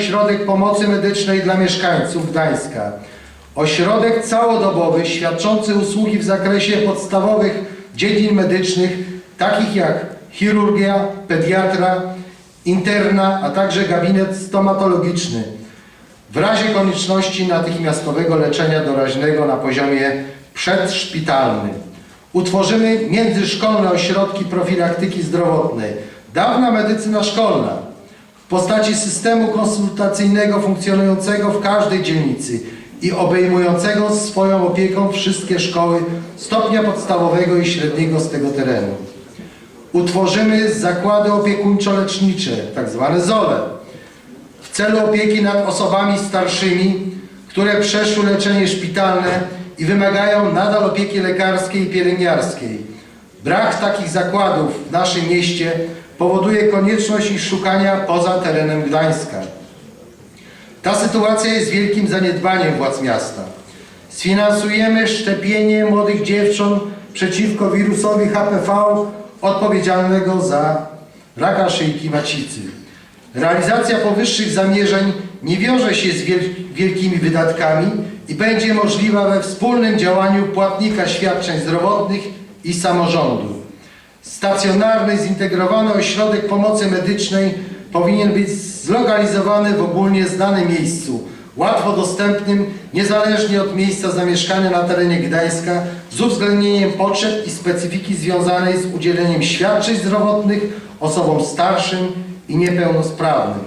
ośrodek pomocy medycznej dla mieszkańców Gdańska. Ośrodek całodobowy świadczący usługi w zakresie podstawowych dziedzin medycznych, takich jak chirurgia, pediatra, interna, a także gabinet stomatologiczny. W razie konieczności natychmiastowego leczenia doraźnego na poziomie przedszpitalnym. Utworzymy międzyszkolne ośrodki profilaktyki zdrowotnej. Dawna medycyna szkolna postaci systemu konsultacyjnego funkcjonującego w każdej dzielnicy i obejmującego swoją opieką wszystkie szkoły stopnia podstawowego i średniego z tego terenu. Utworzymy zakłady opiekuńczo-lecznicze, tak zwane ZOLE, w celu opieki nad osobami starszymi, które przeszły leczenie szpitalne i wymagają nadal opieki lekarskiej i pielęgniarskiej. Brak takich zakładów w naszym mieście powoduje konieczność ich szukania poza terenem Gdańska. Ta sytuacja jest wielkim zaniedbaniem władz miasta. Sfinansujemy szczepienie młodych dziewcząt przeciwko wirusowi HPV odpowiedzialnego za raka szyjki macicy. Realizacja powyższych zamierzeń nie wiąże się z wiel- wielkimi wydatkami i będzie możliwa we wspólnym działaniu płatnika świadczeń zdrowotnych i samorządu. Stacjonarny, zintegrowany ośrodek pomocy medycznej powinien być zlokalizowany w ogólnie znanym miejscu, łatwo dostępnym, niezależnie od miejsca zamieszkania na terenie Gdańska, z uwzględnieniem potrzeb i specyfiki związanej z udzieleniem świadczeń zdrowotnych osobom starszym i niepełnosprawnym.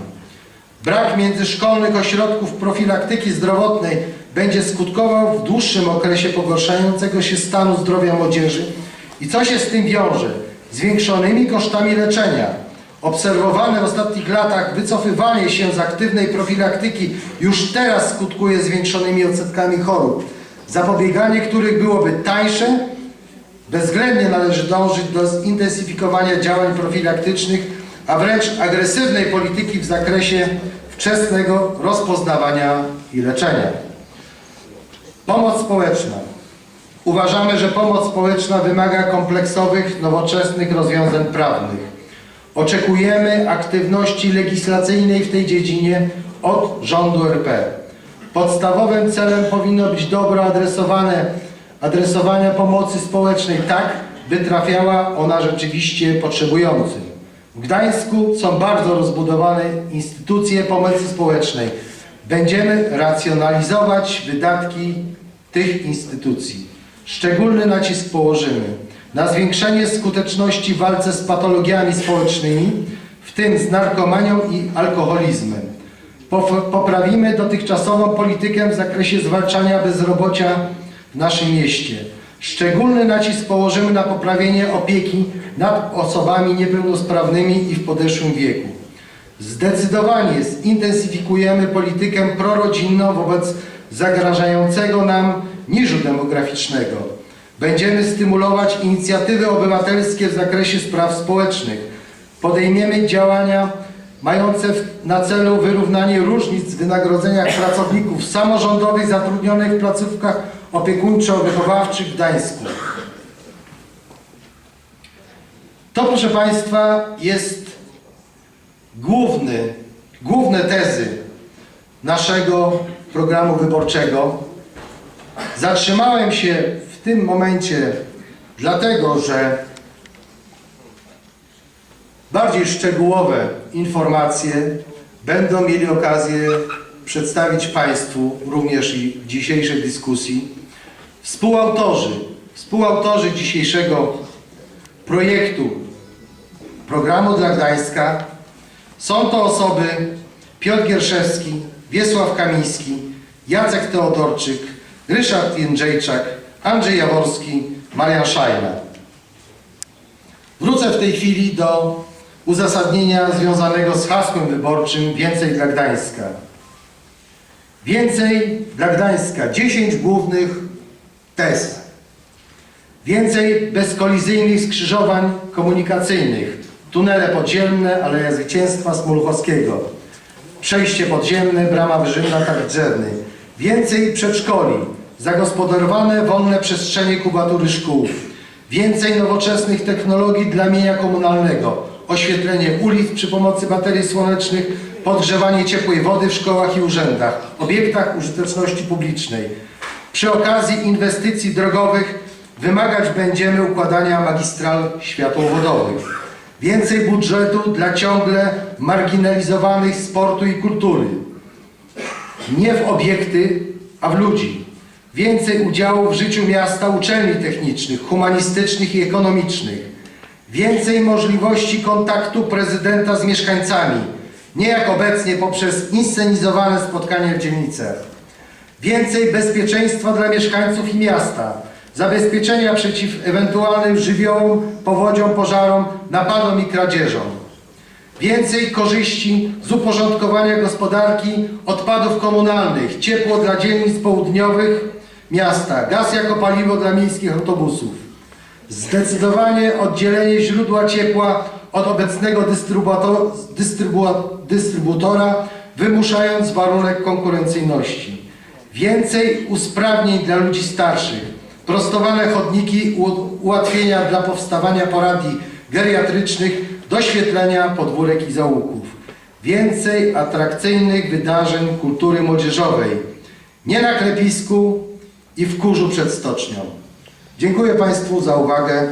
Brak międzyszkolnych ośrodków profilaktyki zdrowotnej będzie skutkował w dłuższym okresie pogarszającego się stanu zdrowia młodzieży i co się z tym wiąże? Zwiększonymi kosztami leczenia. Obserwowane w ostatnich latach wycofywanie się z aktywnej profilaktyki już teraz skutkuje zwiększonymi odsetkami chorób, zapobieganie których byłoby tańsze, Bezwzględnie należy dążyć do zintensyfikowania działań profilaktycznych, a wręcz agresywnej polityki w zakresie wczesnego rozpoznawania i leczenia. Pomoc społeczna. Uważamy, że pomoc społeczna wymaga kompleksowych, nowoczesnych rozwiązań prawnych. Oczekujemy aktywności legislacyjnej w tej dziedzinie od rządu RP. Podstawowym celem powinno być dobro adresowane, adresowania pomocy społecznej tak, by trafiała ona rzeczywiście potrzebującym. W Gdańsku są bardzo rozbudowane instytucje pomocy społecznej. Będziemy racjonalizować wydatki tych instytucji. Szczególny nacisk położymy na zwiększenie skuteczności w walce z patologiami społecznymi, w tym z narkomanią i alkoholizmem. Poprawimy dotychczasową politykę w zakresie zwalczania bezrobocia w naszym mieście. Szczególny nacisk położymy na poprawienie opieki nad osobami niepełnosprawnymi i w podeszłym wieku. Zdecydowanie zintensyfikujemy politykę prorodzinną wobec zagrażającego nam niżu demograficznego. Będziemy stymulować inicjatywy obywatelskie w zakresie spraw społecznych. Podejmiemy działania mające na celu wyrównanie różnic w wynagrodzeniach pracowników samorządowych zatrudnionych w placówkach opiekuńczo-wychowawczych w Gdańsku. To, proszę Państwa, jest główny, główne tezy naszego programu wyborczego. Zatrzymałem się w tym momencie dlatego, że bardziej szczegółowe informacje będą mieli okazję przedstawić Państwu również i w dzisiejszej dyskusji. Współautorzy, współautorzy dzisiejszego projektu programu dla Gdańska są to osoby Piotr Gierszewski, Wiesław Kamiński, Jacek Teodorczyk, Ryszard Jędrzejczak, Andrzej Jaworski, Marian Szajna. Wrócę w tej chwili do uzasadnienia związanego z hasłem wyborczym Więcej dla Gdańska. Więcej dla Gdańska. 10 głównych tez. Więcej bezkolizyjnych skrzyżowań komunikacyjnych. Tunele podziemne, Aleja Zwycięstwa Smoluchowskiego. Przejście podziemne, brama wyżynna Tarczerny. Więcej przedszkoli. Zagospodarowane wolne przestrzenie kubatury szkół. Więcej nowoczesnych technologii dla mienia komunalnego. oświetlenie ulic przy pomocy baterii słonecznych, podgrzewanie ciepłej wody w szkołach i urzędach, obiektach użyteczności publicznej. Przy okazji inwestycji drogowych wymagać będziemy układania magistral światłowodowych. Więcej budżetu dla ciągle marginalizowanych sportu i kultury. Nie w obiekty, a w ludzi. Więcej udziału w życiu miasta uczelni technicznych, humanistycznych i ekonomicznych. Więcej możliwości kontaktu prezydenta z mieszkańcami, nie jak obecnie poprzez inscenizowane spotkania w dzielnicach. Więcej bezpieczeństwa dla mieszkańców i miasta, zabezpieczenia przeciw ewentualnym żywiołom, powodziom, pożarom, napadom i kradzieżom. Więcej korzyści z uporządkowania gospodarki odpadów komunalnych, ciepło dla dzielnic południowych miasta, gaz jako paliwo dla miejskich autobusów. Zdecydowanie oddzielenie źródła ciepła od obecnego dystrybutora, wymuszając warunek konkurencyjności. Więcej usprawnień dla ludzi starszych, prostowane chodniki, ułatwienia dla powstawania poradni geriatrycznych, doświetlenia podwórek i zaułków. Więcej atrakcyjnych wydarzeń kultury młodzieżowej, nie na klepisku i w kurzu przed stocznią. Dziękuję Państwu za uwagę.